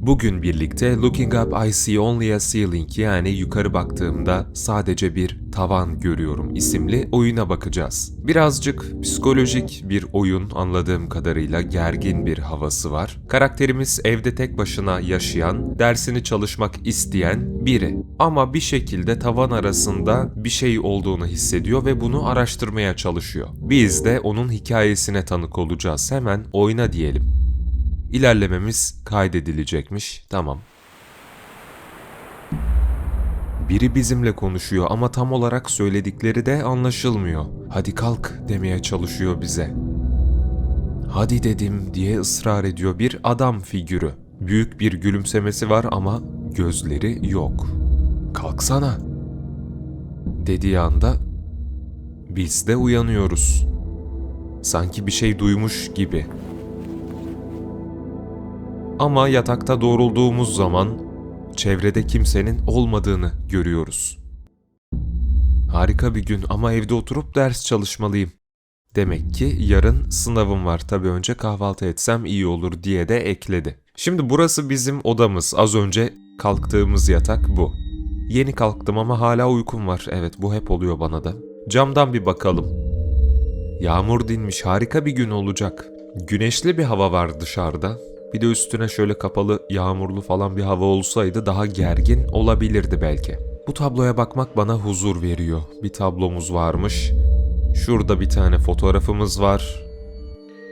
Bugün birlikte Looking Up I See Only a Ceiling yani yukarı baktığımda sadece bir tavan görüyorum isimli oyuna bakacağız. Birazcık psikolojik bir oyun anladığım kadarıyla gergin bir havası var. Karakterimiz evde tek başına yaşayan, dersini çalışmak isteyen biri. Ama bir şekilde tavan arasında bir şey olduğunu hissediyor ve bunu araştırmaya çalışıyor. Biz de onun hikayesine tanık olacağız. Hemen oyna diyelim. İlerlememiz kaydedilecekmiş. Tamam. Biri bizimle konuşuyor ama tam olarak söyledikleri de anlaşılmıyor. Hadi kalk demeye çalışıyor bize. Hadi dedim diye ısrar ediyor bir adam figürü. Büyük bir gülümsemesi var ama gözleri yok. Kalksana. Dediği anda biz de uyanıyoruz. Sanki bir şey duymuş gibi. Ama yatakta doğrulduğumuz zaman çevrede kimsenin olmadığını görüyoruz. Harika bir gün ama evde oturup ders çalışmalıyım. Demek ki yarın sınavım var. Tabii önce kahvaltı etsem iyi olur diye de ekledi. Şimdi burası bizim odamız. Az önce kalktığımız yatak bu. Yeni kalktım ama hala uykum var. Evet bu hep oluyor bana da. Camdan bir bakalım. Yağmur dinmiş. Harika bir gün olacak. Güneşli bir hava var dışarıda. Bir de üstüne şöyle kapalı, yağmurlu falan bir hava olsaydı daha gergin olabilirdi belki. Bu tabloya bakmak bana huzur veriyor. Bir tablomuz varmış. Şurada bir tane fotoğrafımız var.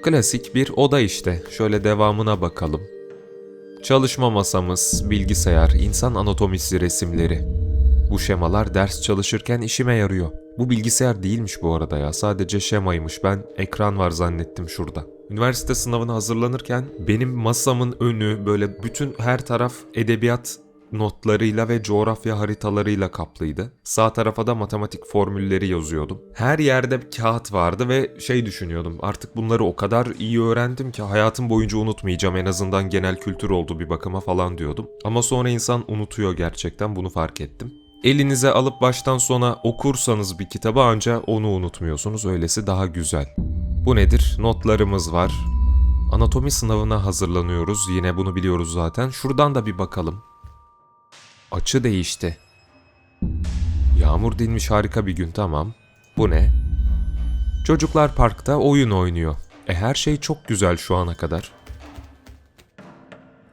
Klasik bir oda işte. Şöyle devamına bakalım. Çalışma masamız, bilgisayar, insan anatomisi resimleri. Bu şemalar ders çalışırken işime yarıyor. Bu bilgisayar değilmiş bu arada ya. Sadece şemaymış. Ben ekran var zannettim şurada. Üniversite sınavına hazırlanırken benim masamın önü böyle bütün her taraf edebiyat notlarıyla ve coğrafya haritalarıyla kaplıydı. Sağ tarafa da matematik formülleri yazıyordum. Her yerde kağıt vardı ve şey düşünüyordum. Artık bunları o kadar iyi öğrendim ki hayatım boyunca unutmayacağım. En azından genel kültür oldu bir bakıma falan diyordum. Ama sonra insan unutuyor gerçekten bunu fark ettim. Elinize alıp baştan sona okursanız bir kitabı anca onu unutmuyorsunuz. Öylesi daha güzel. Bu nedir? Notlarımız var. Anatomi sınavına hazırlanıyoruz. Yine bunu biliyoruz zaten. Şuradan da bir bakalım. Açı değişti. Yağmur dinmiş harika bir gün tamam. Bu ne? Çocuklar parkta oyun oynuyor. E her şey çok güzel şu ana kadar.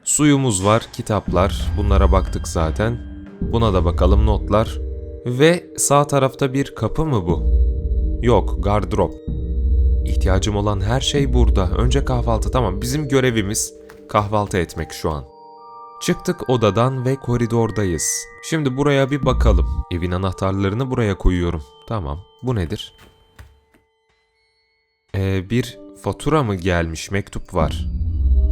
Suyumuz var, kitaplar. Bunlara baktık zaten. Buna da bakalım notlar. Ve sağ tarafta bir kapı mı bu? Yok, gardırop. İhtiyacım olan her şey burada. Önce kahvaltı tamam. Bizim görevimiz kahvaltı etmek şu an. Çıktık odadan ve koridordayız. Şimdi buraya bir bakalım. Evin anahtarlarını buraya koyuyorum. Tamam. Bu nedir? Ee, bir fatura mı gelmiş? Mektup var.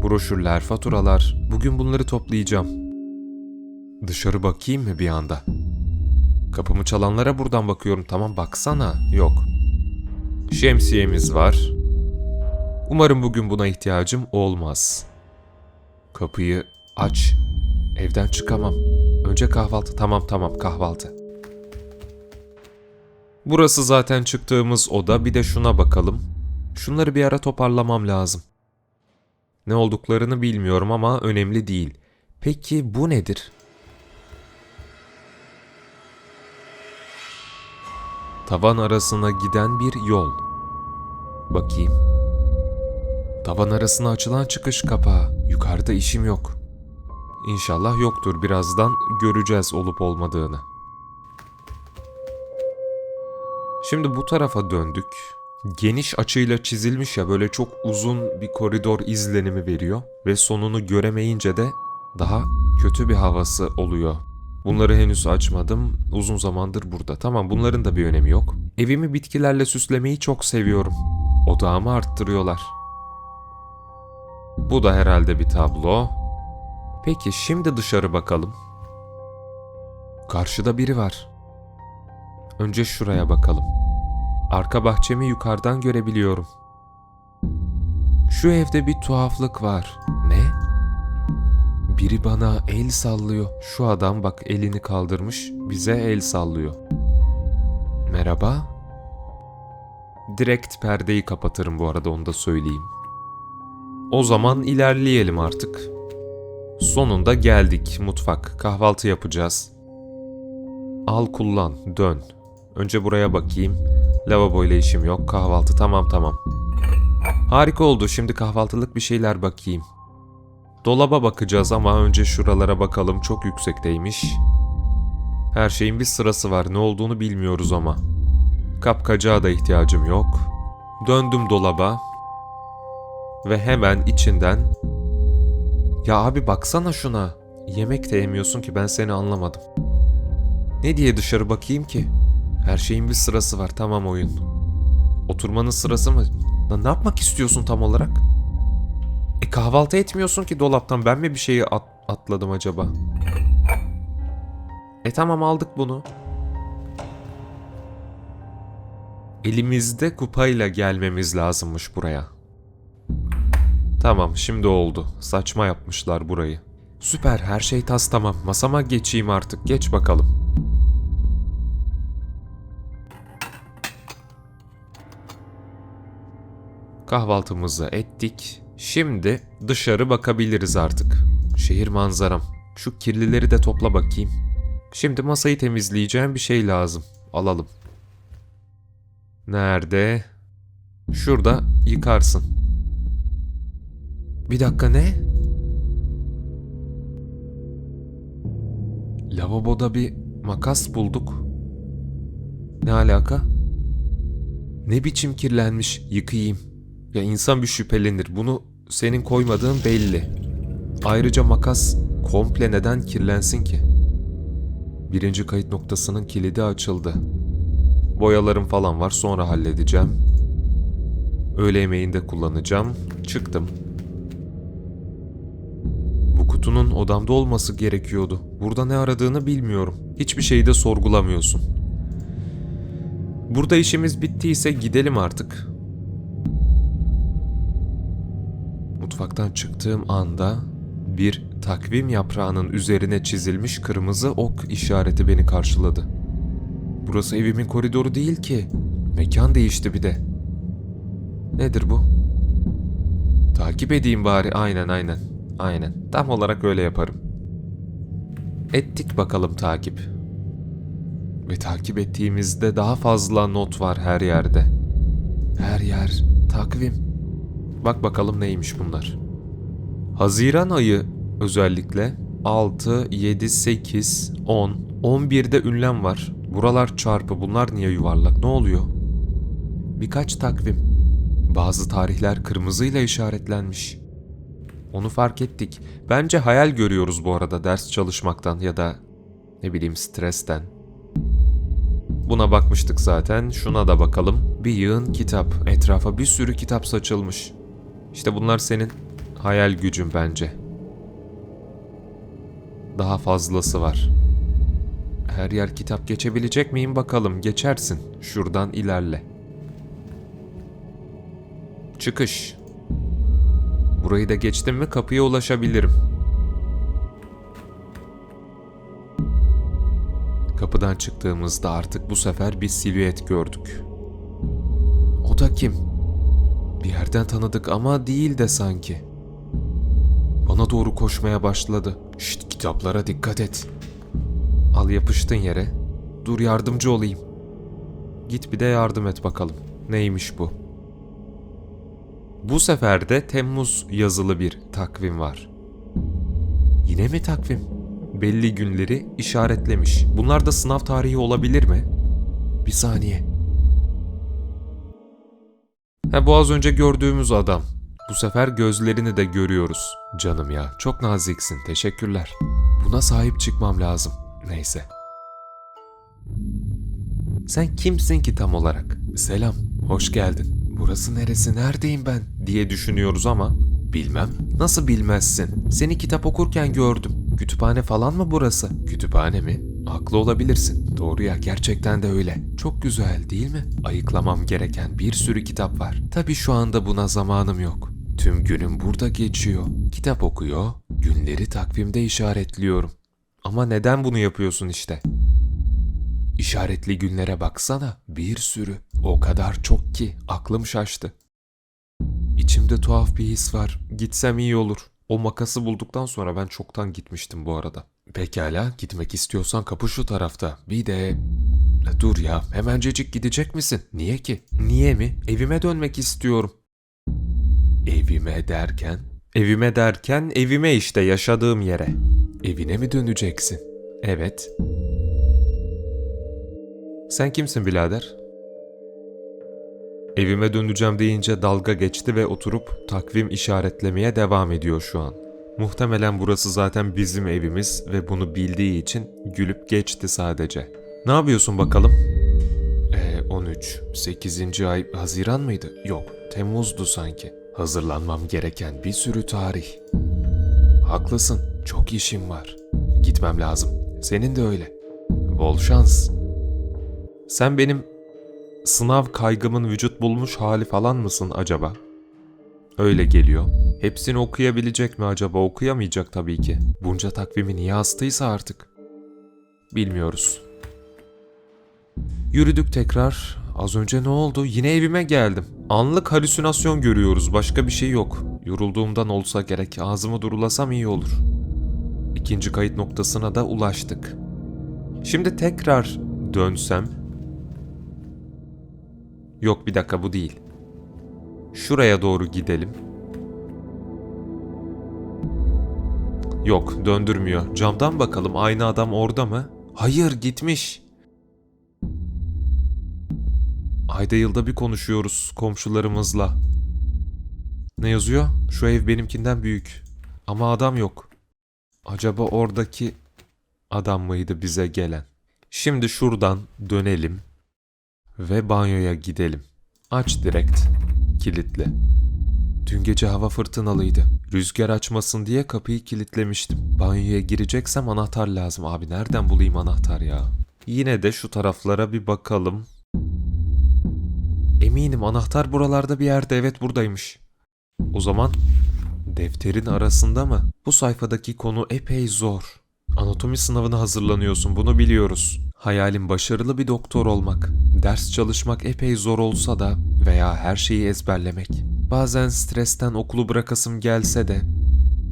Broşürler, faturalar. Bugün bunları toplayacağım. Dışarı bakayım mı bir anda? Kapımı çalanlara buradan bakıyorum. Tamam baksana. Yok. Şemsiyemiz var. Umarım bugün buna ihtiyacım olmaz. Kapıyı aç. Evden çıkamam. Önce kahvaltı. Tamam tamam kahvaltı. Burası zaten çıktığımız oda. Bir de şuna bakalım. Şunları bir ara toparlamam lazım. Ne olduklarını bilmiyorum ama önemli değil. Peki bu nedir? Tavan arasına giden bir yol. Bakayım. Tavan arasına açılan çıkış kapağı. Yukarıda işim yok. İnşallah yoktur. Birazdan göreceğiz olup olmadığını. Şimdi bu tarafa döndük. Geniş açıyla çizilmiş ya böyle çok uzun bir koridor izlenimi veriyor ve sonunu göremeyince de daha kötü bir havası oluyor. Bunları henüz açmadım. Uzun zamandır burada. Tamam bunların da bir önemi yok. Evimi bitkilerle süslemeyi çok seviyorum. Odağımı arttırıyorlar. Bu da herhalde bir tablo. Peki şimdi dışarı bakalım. Karşıda biri var. Önce şuraya bakalım. Arka bahçemi yukarıdan görebiliyorum. Şu evde bir tuhaflık var. Ne? Biri bana el sallıyor. Şu adam bak elini kaldırmış bize el sallıyor. Merhaba. Direkt perdeyi kapatırım bu arada onu da söyleyeyim. O zaman ilerleyelim artık. Sonunda geldik mutfak. Kahvaltı yapacağız. Al kullan, dön. Önce buraya bakayım. Lavabo ile işim yok. Kahvaltı tamam tamam. Harika oldu. Şimdi kahvaltılık bir şeyler bakayım. Dolaba bakacağız ama önce şuralara bakalım. Çok yüksekteymiş. Her şeyin bir sırası var. Ne olduğunu bilmiyoruz ama. Kapkacağa da ihtiyacım yok. Döndüm dolaba. Ve hemen içinden... Ya abi baksana şuna. Yemek de yemiyorsun ki ben seni anlamadım. Ne diye dışarı bakayım ki? Her şeyin bir sırası var tamam oyun. Oturmanın sırası mı? Lan ne yapmak istiyorsun tam olarak? E kahvaltı etmiyorsun ki dolaptan. Ben mi bir şeyi at- atladım acaba? E tamam aldık bunu. Elimizde kupayla gelmemiz lazımmış buraya. Tamam şimdi oldu. Saçma yapmışlar burayı. Süper her şey tas tamam. Masama geçeyim artık. Geç bakalım. Kahvaltımızı ettik. Şimdi dışarı bakabiliriz artık. Şehir manzaram. Şu kirlileri de topla bakayım. Şimdi masayı temizleyeceğim bir şey lazım. Alalım. Nerede? Şurada yıkarsın. Bir dakika ne? Lavaboda bir makas bulduk. Ne alaka? Ne biçim kirlenmiş yıkayayım. Ya insan bir şüphelenir. Bunu senin koymadığın belli. Ayrıca makas komple neden kirlensin ki? Birinci kayıt noktasının kilidi açıldı. Boyalarım falan var sonra halledeceğim. Öğle yemeğinde kullanacağım. Çıktım. Bu kutunun odamda olması gerekiyordu. Burada ne aradığını bilmiyorum. Hiçbir şeyi de sorgulamıyorsun. Burada işimiz bittiyse gidelim artık. Mutfaktan çıktığım anda bir takvim yaprağının üzerine çizilmiş kırmızı ok işareti beni karşıladı. Burası evimin koridoru değil ki. Mekan değişti bir de. Nedir bu? Takip edeyim bari. Aynen aynen. Aynen. Tam olarak öyle yaparım. Ettik bakalım takip. Ve takip ettiğimizde daha fazla not var her yerde. Her yer takvim. Bak bakalım neymiş bunlar. Haziran ayı özellikle 6, 7, 8, 10, 11'de ünlem var. Buralar çarpı bunlar niye yuvarlak ne oluyor? Birkaç takvim. Bazı tarihler kırmızıyla işaretlenmiş. Onu fark ettik. Bence hayal görüyoruz bu arada ders çalışmaktan ya da ne bileyim stresten. Buna bakmıştık zaten. Şuna da bakalım. Bir yığın kitap. Etrafa bir sürü kitap saçılmış. İşte bunlar senin hayal gücün bence. Daha fazlası var. Her yer kitap geçebilecek miyim bakalım. Geçersin. Şuradan ilerle. Çıkış. Burayı da geçtim mi kapıya ulaşabilirim. Kapıdan çıktığımızda artık bu sefer bir silüet gördük. O da kim? Bir yerden tanıdık ama değil de sanki. Bana doğru koşmaya başladı. Şşt kitaplara dikkat et. Al yapıştın yere. Dur yardımcı olayım. Git bir de yardım et bakalım. Neymiş bu? Bu sefer de Temmuz yazılı bir takvim var. Yine mi takvim? Belli günleri işaretlemiş. Bunlar da sınav tarihi olabilir mi? Bir saniye. Ha bu az önce gördüğümüz adam. Bu sefer gözlerini de görüyoruz. Canım ya, çok naziksin. Teşekkürler. Buna sahip çıkmam lazım. Neyse. Sen kimsin ki tam olarak? Selam, hoş geldin. Burası neresi, neredeyim ben diye düşünüyoruz ama bilmem. Nasıl bilmezsin? Seni kitap okurken gördüm. Kütüphane falan mı burası? Kütüphane mi? Haklı olabilirsin. Doğru ya gerçekten de öyle. Çok güzel değil mi? Ayıklamam gereken bir sürü kitap var. Tabii şu anda buna zamanım yok. Tüm günüm burada geçiyor. Kitap okuyor, günleri takvimde işaretliyorum. Ama neden bunu yapıyorsun işte? İşaretli günlere baksana, bir sürü. O kadar çok ki aklım şaştı. İçimde tuhaf bir his var. Gitsem iyi olur. O makası bulduktan sonra ben çoktan gitmiştim bu arada. Pekala gitmek istiyorsan kapı şu tarafta. Bir de... Dur ya hemencecik gidecek misin? Niye ki? Niye mi? Evime dönmek istiyorum. Evime derken? Evime derken evime işte yaşadığım yere. Evine mi döneceksin? Evet. Sen kimsin birader? Evime döneceğim deyince dalga geçti ve oturup takvim işaretlemeye devam ediyor şu an. Muhtemelen burası zaten bizim evimiz ve bunu bildiği için gülüp geçti sadece. Ne yapıyorsun bakalım? Ee, 13, 8. ay Haziran mıydı? Yok, Temmuz'du sanki. Hazırlanmam gereken bir sürü tarih. Haklısın, çok işim var. Gitmem lazım. Senin de öyle. Bol şans. Sen benim sınav kaygımın vücut bulmuş hali falan mısın acaba? Öyle geliyor. Hepsini okuyabilecek mi acaba? Okuyamayacak tabii ki. Bunca takvimi niye astıysa artık. Bilmiyoruz. Yürüdük tekrar. Az önce ne oldu? Yine evime geldim. Anlık halüsinasyon görüyoruz. Başka bir şey yok. Yorulduğumdan olsa gerek. Ağzımı durulasam iyi olur. İkinci kayıt noktasına da ulaştık. Şimdi tekrar dönsem Yok bir dakika bu değil. Şuraya doğru gidelim. Yok döndürmüyor. Camdan bakalım aynı adam orada mı? Hayır gitmiş. Ayda yılda bir konuşuyoruz komşularımızla. Ne yazıyor? Şu ev benimkinden büyük. Ama adam yok. Acaba oradaki adam mıydı bize gelen? Şimdi şuradan dönelim ve banyoya gidelim. Aç direkt. Kilitle. Dün gece hava fırtınalıydı. Rüzgar açmasın diye kapıyı kilitlemiştim. Banyoya gireceksem anahtar lazım. Abi nereden bulayım anahtar ya? Yine de şu taraflara bir bakalım. Eminim anahtar buralarda bir yerde. Evet buradaymış. O zaman defterin arasında mı? Bu sayfadaki konu epey zor. Anatomi sınavına hazırlanıyorsun bunu biliyoruz. Hayalim başarılı bir doktor olmak. Ders çalışmak epey zor olsa da veya her şeyi ezberlemek. Bazen stresten okulu bırakasım gelse de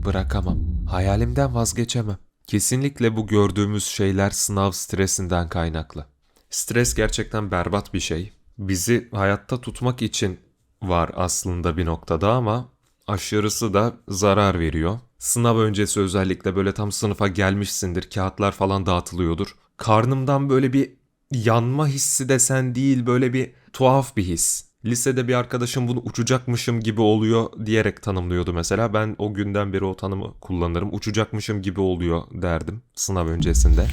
bırakamam. Hayalimden vazgeçemem. Kesinlikle bu gördüğümüz şeyler sınav stresinden kaynaklı. Stres gerçekten berbat bir şey. Bizi hayatta tutmak için var aslında bir noktada ama aşırısı da zarar veriyor. Sınav öncesi özellikle böyle tam sınıfa gelmişsindir, kağıtlar falan dağıtılıyordur. Karnımdan böyle bir yanma hissi desen değil, böyle bir tuhaf bir his. Lisede bir arkadaşım bunu uçacakmışım gibi oluyor diyerek tanımlıyordu mesela. Ben o günden beri o tanımı kullanırım. Uçacakmışım gibi oluyor derdim sınav öncesinde.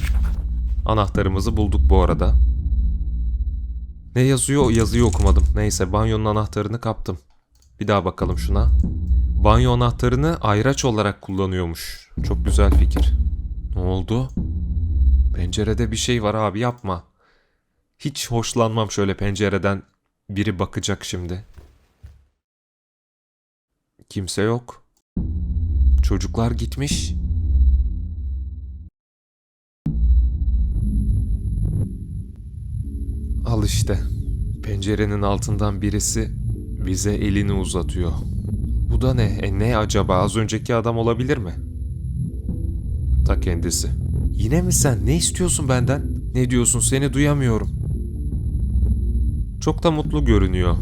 Anahtarımızı bulduk bu arada. Ne yazıyor? Yazıyı okumadım. Neyse banyonun anahtarını kaptım. Bir daha bakalım şuna. Banyo anahtarını ayraç olarak kullanıyormuş. Çok güzel fikir. Ne oldu? Pencerede bir şey var abi yapma. Hiç hoşlanmam şöyle pencereden biri bakacak şimdi. Kimse yok. Çocuklar gitmiş. Al işte. Pencerenin altından birisi bize elini uzatıyor. Bu da ne? E ne acaba? Az önceki adam olabilir mi? Ta kendisi. Yine mi sen? Ne istiyorsun benden? Ne diyorsun? Seni duyamıyorum. Çok da mutlu görünüyor.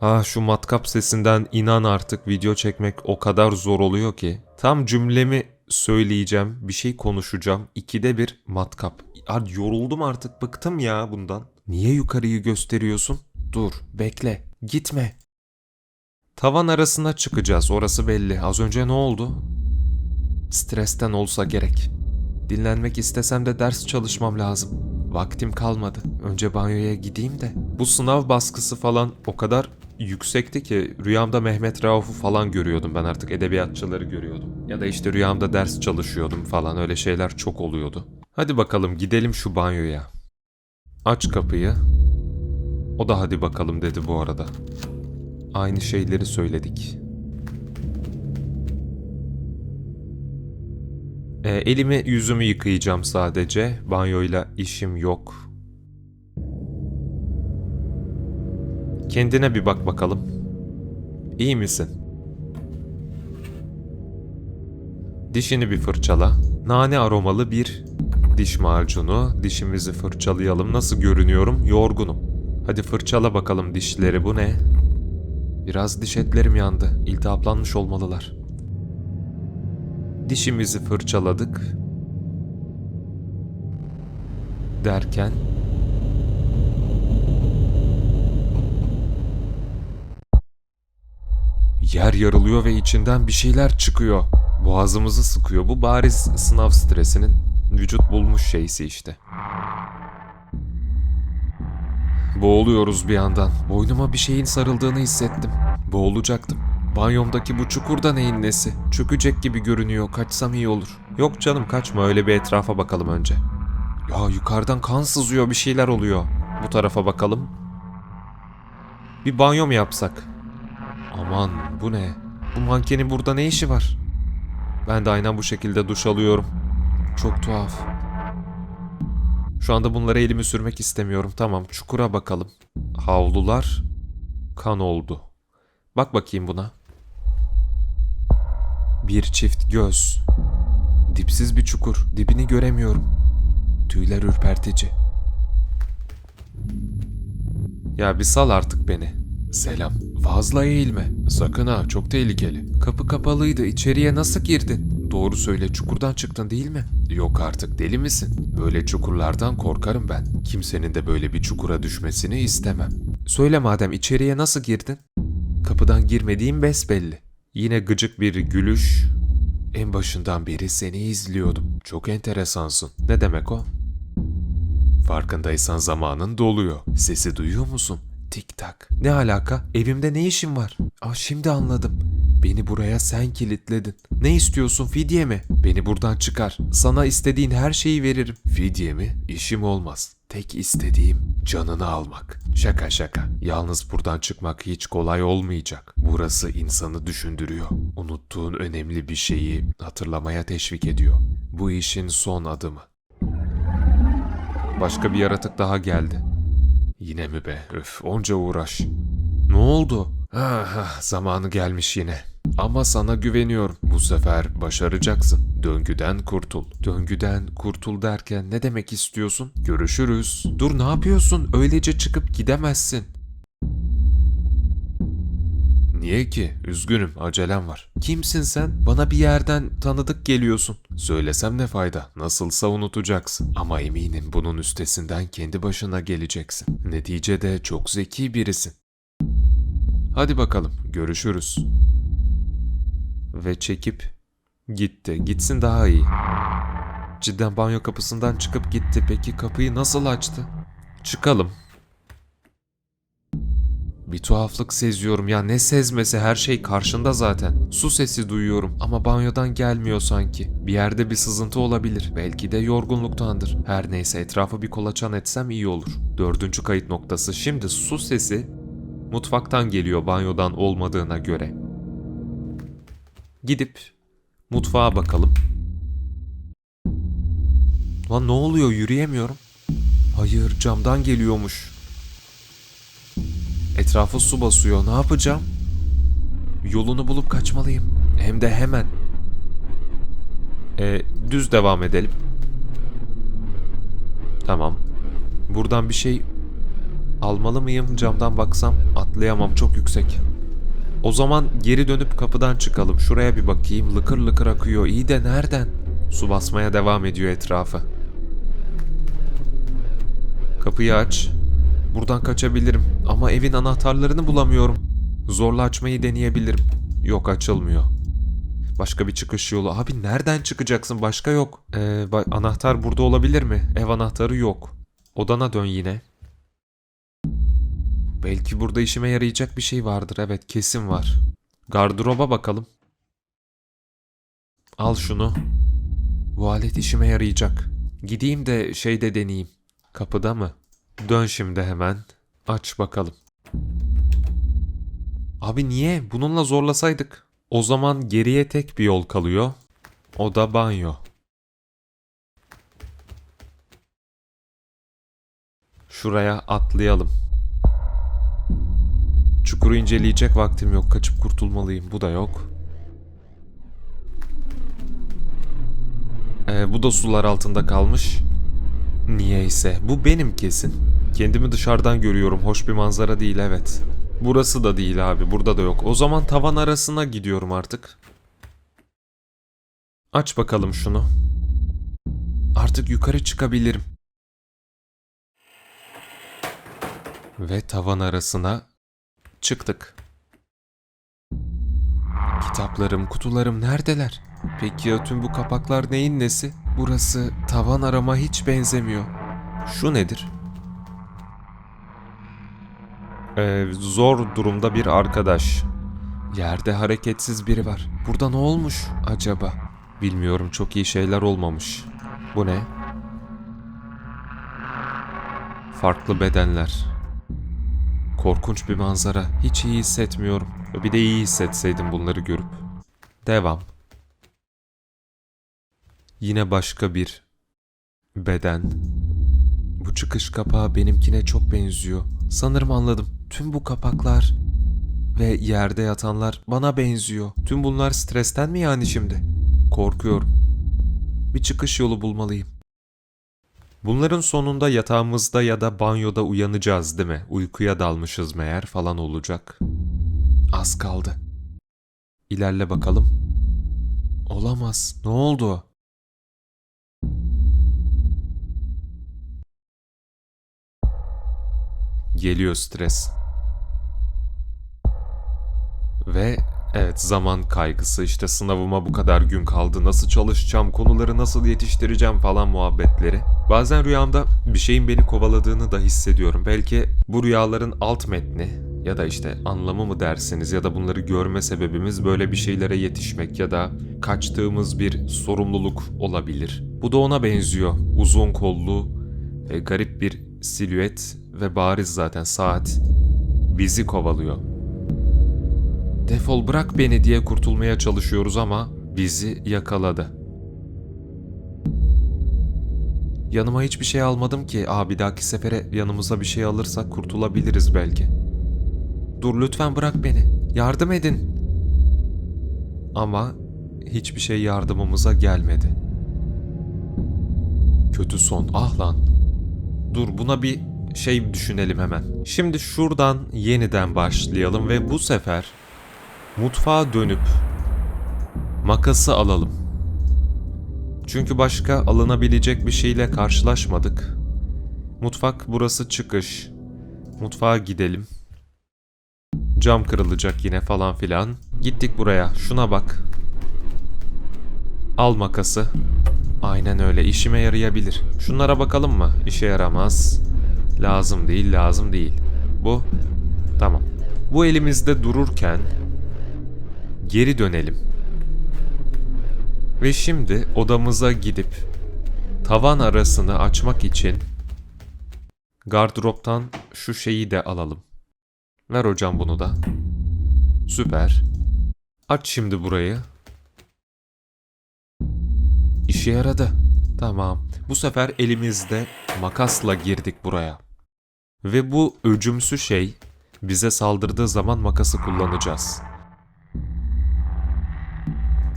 Ah şu matkap sesinden inan artık video çekmek o kadar zor oluyor ki. Tam cümlemi söyleyeceğim, bir şey konuşacağım. İkide bir matkap. Ya yoruldum artık, bıktım ya bundan. Niye yukarıyı gösteriyorsun? Dur, bekle, gitme. Tavan arasına çıkacağız, orası belli. Az önce ne oldu? Stresten olsa gerek. Dinlenmek istesem de ders çalışmam lazım. Vaktim kalmadı. Önce banyoya gideyim de. Bu sınav baskısı falan o kadar yüksekti ki rüyamda Mehmet Rauf'u falan görüyordum ben artık edebiyatçıları görüyordum. Ya da işte rüyamda ders çalışıyordum falan öyle şeyler çok oluyordu. Hadi bakalım gidelim şu banyoya. Aç kapıyı. O da hadi bakalım dedi bu arada. Aynı şeyleri söyledik. E, elimi yüzümü yıkayacağım sadece. Banyoyla işim yok. Kendine bir bak bakalım. İyi misin? Dişini bir fırçala. Nane aromalı bir diş macunu. Dişimizi fırçalayalım. Nasıl görünüyorum? Yorgunum. Hadi fırçala bakalım dişleri. Bu ne? Biraz diş etlerim yandı. İltihaplanmış olmalılar. Dişimizi fırçaladık. Derken Yer yarılıyor ve içinden bir şeyler çıkıyor. Boğazımızı sıkıyor. Bu bariz sınav stresinin vücut bulmuş şeysi işte. Boğuluyoruz bir yandan. Boynuma bir şeyin sarıldığını hissettim. Boğulacaktım. Banyomdaki bu çukurda neyin nesi? Çökecek gibi görünüyor. Kaçsam iyi olur. Yok canım kaçma öyle bir etrafa bakalım önce. Ya yukarıdan kan sızıyor bir şeyler oluyor. Bu tarafa bakalım. Bir banyo mu yapsak? Aman bu ne? Bu mankenin burada ne işi var? Ben de aynen bu şekilde duş alıyorum. Çok tuhaf. Şu anda bunlara elimi sürmek istemiyorum. Tamam çukura bakalım. Havlular kan oldu. Bak bakayım buna. Bir çift göz. Dipsiz bir çukur. Dibini göremiyorum. Tüyler ürpertici. Ya bir sal artık beni. Selam. Fazla eğilme. Sakın ha çok tehlikeli. Kapı kapalıydı. İçeriye nasıl girdin? Doğru söyle çukurdan çıktın değil mi? Yok artık deli misin? Böyle çukurlardan korkarım ben. Kimsenin de böyle bir çukura düşmesini istemem. Söyle madem içeriye nasıl girdin? Kapıdan girmediğim besbelli. Yine gıcık bir gülüş. En başından beri seni izliyordum. Çok enteresansın. Ne demek o? Farkındaysan zamanın doluyor. Sesi duyuyor musun? Tik tak. Ne alaka? Evimde ne işin var? Aa şimdi anladım. Beni buraya sen kilitledin. Ne istiyorsun fidye mi? Beni buradan çıkar. Sana istediğin her şeyi veririm. Fidye mi? İşim olmaz. Tek istediğim canını almak. Şaka şaka. Yalnız buradan çıkmak hiç kolay olmayacak. Burası insanı düşündürüyor. Unuttuğun önemli bir şeyi hatırlamaya teşvik ediyor. Bu işin son adımı. Başka bir yaratık daha geldi. Yine mi be? Öf onca uğraş. Ne oldu? Ah, ah, zamanı gelmiş yine. Ama sana güveniyorum. Bu sefer başaracaksın. Döngüden kurtul. Döngüden kurtul derken ne demek istiyorsun? Görüşürüz. Dur ne yapıyorsun? Öylece çıkıp gidemezsin. Niye ki? Üzgünüm, acelem var. Kimsin sen? Bana bir yerden tanıdık geliyorsun. Söylesem ne fayda? Nasılsa unutacaksın. Ama eminim bunun üstesinden kendi başına geleceksin. Neticede çok zeki birisin. Hadi bakalım, görüşürüz. Ve çekip gitti. Gitsin daha iyi. Cidden banyo kapısından çıkıp gitti. Peki kapıyı nasıl açtı? Çıkalım. Bir tuhaflık seziyorum ya ne sezmesi her şey karşında zaten. Su sesi duyuyorum ama banyodan gelmiyor sanki. Bir yerde bir sızıntı olabilir. Belki de yorgunluktandır. Her neyse etrafı bir kolaçan etsem iyi olur. Dördüncü kayıt noktası şimdi su sesi mutfaktan geliyor banyodan olmadığına göre. Gidip mutfağa bakalım. Lan ne oluyor yürüyemiyorum. Hayır camdan geliyormuş. Etrafı su basıyor. Ne yapacağım? Yolunu bulup kaçmalıyım. Hem de hemen. E, düz devam edelim. Tamam. Buradan bir şey almalı mıyım? Camdan baksam atlayamam çok yüksek. O zaman geri dönüp kapıdan çıkalım. Şuraya bir bakayım. Lıkır lıkır akıyor. İyi de nereden? Su basmaya devam ediyor etrafı. Kapıyı aç. Buradan kaçabilirim ama evin anahtarlarını bulamıyorum. Zorla açmayı deneyebilirim. Yok açılmıyor. Başka bir çıkış yolu. Abi nereden çıkacaksın? Başka yok. Ee, anahtar burada olabilir mi? Ev anahtarı yok. Odana dön yine. Belki burada işime yarayacak bir şey vardır. Evet kesin var. Gardıroba bakalım. Al şunu. Bu alet işime yarayacak. Gideyim de şeyde deneyeyim. Kapıda mı? Dön şimdi hemen. Aç bakalım. Abi niye? Bununla zorlasaydık. O zaman geriye tek bir yol kalıyor. O da banyo. Şuraya atlayalım. Çukuru inceleyecek vaktim yok. Kaçıp kurtulmalıyım. Bu da yok. Ee, bu da sular altında kalmış. Niyeyse. Bu benim kesin. Kendimi dışarıdan görüyorum. Hoş bir manzara değil evet. Burası da değil abi. Burada da yok. O zaman tavan arasına gidiyorum artık. Aç bakalım şunu. Artık yukarı çıkabilirim. Ve tavan arasına çıktık. Kitaplarım, kutularım neredeler? Peki ya tüm bu kapaklar neyin nesi? Burası tavan arama hiç benzemiyor. Şu nedir? Ee, zor durumda bir arkadaş. Yerde hareketsiz biri var. Burada ne olmuş acaba? Bilmiyorum çok iyi şeyler olmamış. Bu ne? Farklı bedenler. Korkunç bir manzara. Hiç iyi hissetmiyorum. Bir de iyi hissetseydim bunları görüp. Devam. Yine başka bir beden. Bu çıkış kapağı benimkine çok benziyor. Sanırım anladım. Tüm bu kapaklar ve yerde yatanlar bana benziyor. Tüm bunlar stresten mi yani şimdi? Korkuyorum. Bir çıkış yolu bulmalıyım. Bunların sonunda yatağımızda ya da banyoda uyanacağız değil mi? Uykuya dalmışız meğer falan olacak. Az kaldı. İlerle bakalım. Olamaz. Ne oldu? Geliyor stres. Ve evet zaman kaygısı işte sınavıma bu kadar gün kaldı nasıl çalışacağım konuları nasıl yetiştireceğim falan muhabbetleri. Bazen rüyamda bir şeyin beni kovaladığını da hissediyorum. Belki bu rüyaların alt metni ya da işte anlamı mı dersiniz ya da bunları görme sebebimiz böyle bir şeylere yetişmek ya da kaçtığımız bir sorumluluk olabilir. Bu da ona benziyor. Uzun kollu ve garip bir silüet ve bariz zaten saat bizi kovalıyor. Defol bırak beni diye kurtulmaya çalışıyoruz ama bizi yakaladı. Yanıma hiçbir şey almadım ki. Aa bir dahaki sefere yanımıza bir şey alırsak kurtulabiliriz belki. Dur lütfen bırak beni. Yardım edin. Ama hiçbir şey yardımımıza gelmedi. Kötü son. Ah lan. Dur buna bir şey düşünelim hemen. Şimdi şuradan yeniden başlayalım ve bu sefer mutfağa dönüp makası alalım. Çünkü başka alınabilecek bir şeyle karşılaşmadık. Mutfak burası çıkış. Mutfağa gidelim. Cam kırılacak yine falan filan. Gittik buraya. Şuna bak. Al makası. Aynen öyle. işime yarayabilir. Şunlara bakalım mı? İşe yaramaz. Lazım değil, lazım değil. Bu. Tamam. Bu elimizde dururken geri dönelim. Ve şimdi odamıza gidip tavan arasını açmak için gardıroptan şu şeyi de alalım. Ver hocam bunu da. Süper. Aç şimdi burayı. İşe yaradı. Tamam. Bu sefer elimizde makasla girdik buraya. Ve bu öcümsü şey bize saldırdığı zaman makası kullanacağız.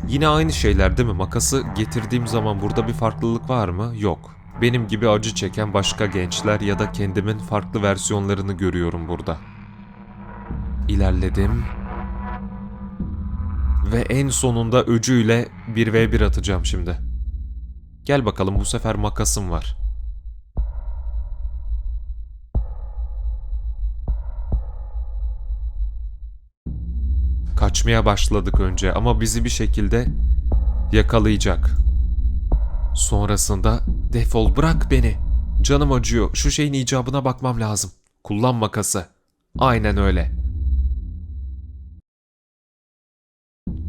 Yine aynı şeyler değil mi? Makası getirdiğim zaman burada bir farklılık var mı? Yok. Benim gibi acı çeken başka gençler ya da kendimin farklı versiyonlarını görüyorum burada. İlerledim. Ve en sonunda öcüyle 1v1 atacağım şimdi. Gel bakalım bu sefer makasım var. Kaçmaya başladık önce ama bizi bir şekilde yakalayacak. Sonrasında defol bırak beni. Canım acıyor. Şu şeyin icabına bakmam lazım. Kullan makası. Aynen öyle.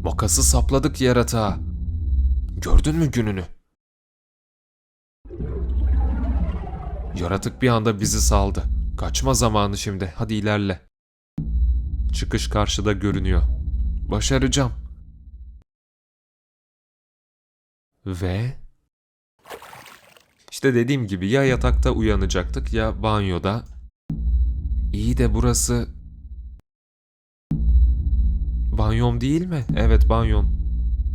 Makası sapladık yaratığa. Gördün mü gününü? Yaratık bir anda bizi saldı. Kaçma zamanı şimdi. Hadi ilerle. Çıkış karşıda görünüyor. Başaracağım. Ve işte dediğim gibi ya yatakta uyanacaktık ya banyoda. İyi de burası banyom değil mi? Evet banyon.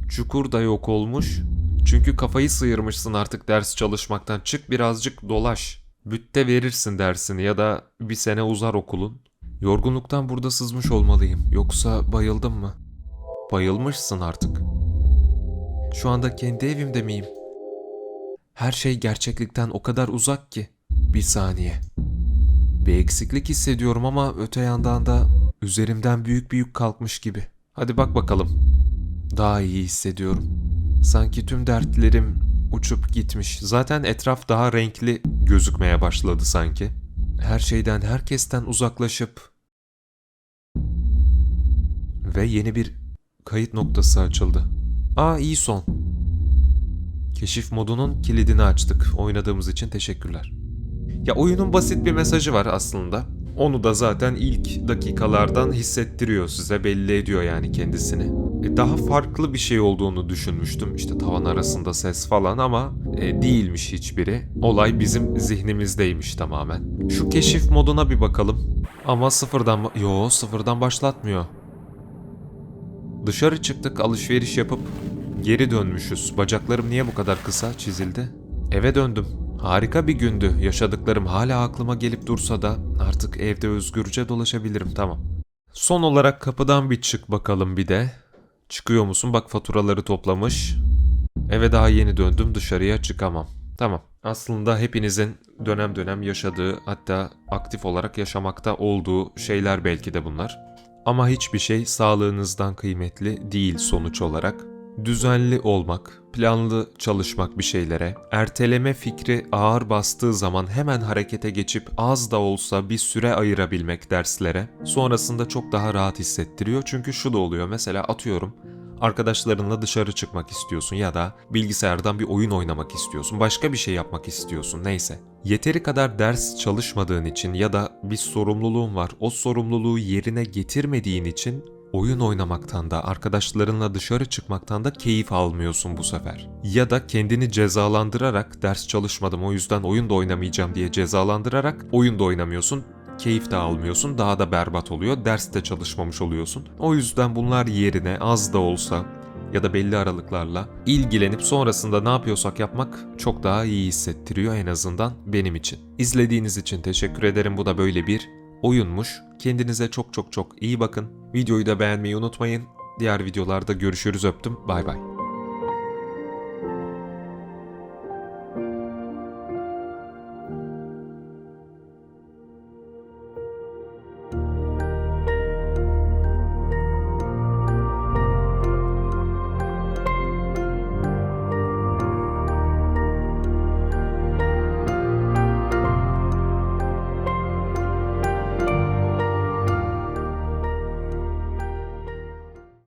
Çukur da yok olmuş. Çünkü kafayı sıyırmışsın artık ders çalışmaktan. Çık birazcık dolaş. Bütte verirsin dersini ya da bir sene uzar okulun. Yorgunluktan burada sızmış olmalıyım. Yoksa bayıldım mı? Bayılmışsın artık. Şu anda kendi evimde miyim? Her şey gerçeklikten o kadar uzak ki. Bir saniye. Bir eksiklik hissediyorum ama öte yandan da üzerimden büyük bir yük kalkmış gibi. Hadi bak bakalım. Daha iyi hissediyorum. Sanki tüm dertlerim uçup gitmiş. Zaten etraf daha renkli gözükmeye başladı sanki. Her şeyden, herkesten uzaklaşıp ve yeni bir kayıt noktası açıldı. Aa iyi son. Keşif modunun kilidini açtık. Oynadığımız için teşekkürler. Ya oyunun basit bir mesajı var aslında. Onu da zaten ilk dakikalardan hissettiriyor size, belli ediyor yani kendisini. E, daha farklı bir şey olduğunu düşünmüştüm. İşte tavan arasında ses falan ama e, değilmiş hiçbiri. Olay bizim zihnimizdeymiş tamamen. Şu keşif moduna bir bakalım. Ama sıfırdan... Yo sıfırdan başlatmıyor. Dışarı çıktık alışveriş yapıp geri dönmüşüz. Bacaklarım niye bu kadar kısa çizildi? Eve döndüm. Harika bir gündü. Yaşadıklarım hala aklıma gelip dursa da artık evde özgürce dolaşabilirim tamam. Son olarak kapıdan bir çık bakalım bir de. Çıkıyor musun? Bak faturaları toplamış. Eve daha yeni döndüm dışarıya çıkamam. Tamam. Aslında hepinizin dönem dönem yaşadığı hatta aktif olarak yaşamakta olduğu şeyler belki de bunlar. Ama hiçbir şey sağlığınızdan kıymetli değil sonuç olarak. Düzenli olmak, planlı çalışmak bir şeylere, erteleme fikri ağır bastığı zaman hemen harekete geçip az da olsa bir süre ayırabilmek derslere sonrasında çok daha rahat hissettiriyor. Çünkü şu da oluyor mesela atıyorum arkadaşlarınla dışarı çıkmak istiyorsun ya da bilgisayardan bir oyun oynamak istiyorsun, başka bir şey yapmak istiyorsun neyse. Yeteri kadar ders çalışmadığın için ya da bir sorumluluğun var, o sorumluluğu yerine getirmediğin için oyun oynamaktan da arkadaşlarınla dışarı çıkmaktan da keyif almıyorsun bu sefer. Ya da kendini cezalandırarak ders çalışmadım o yüzden oyun da oynamayacağım diye cezalandırarak oyun da oynamıyorsun keyif de almıyorsun, daha da berbat oluyor, ders de çalışmamış oluyorsun. O yüzden bunlar yerine az da olsa ya da belli aralıklarla ilgilenip sonrasında ne yapıyorsak yapmak çok daha iyi hissettiriyor en azından benim için. İzlediğiniz için teşekkür ederim. Bu da böyle bir oyunmuş. Kendinize çok çok çok iyi bakın. Videoyu da beğenmeyi unutmayın. Diğer videolarda görüşürüz öptüm. Bay bay.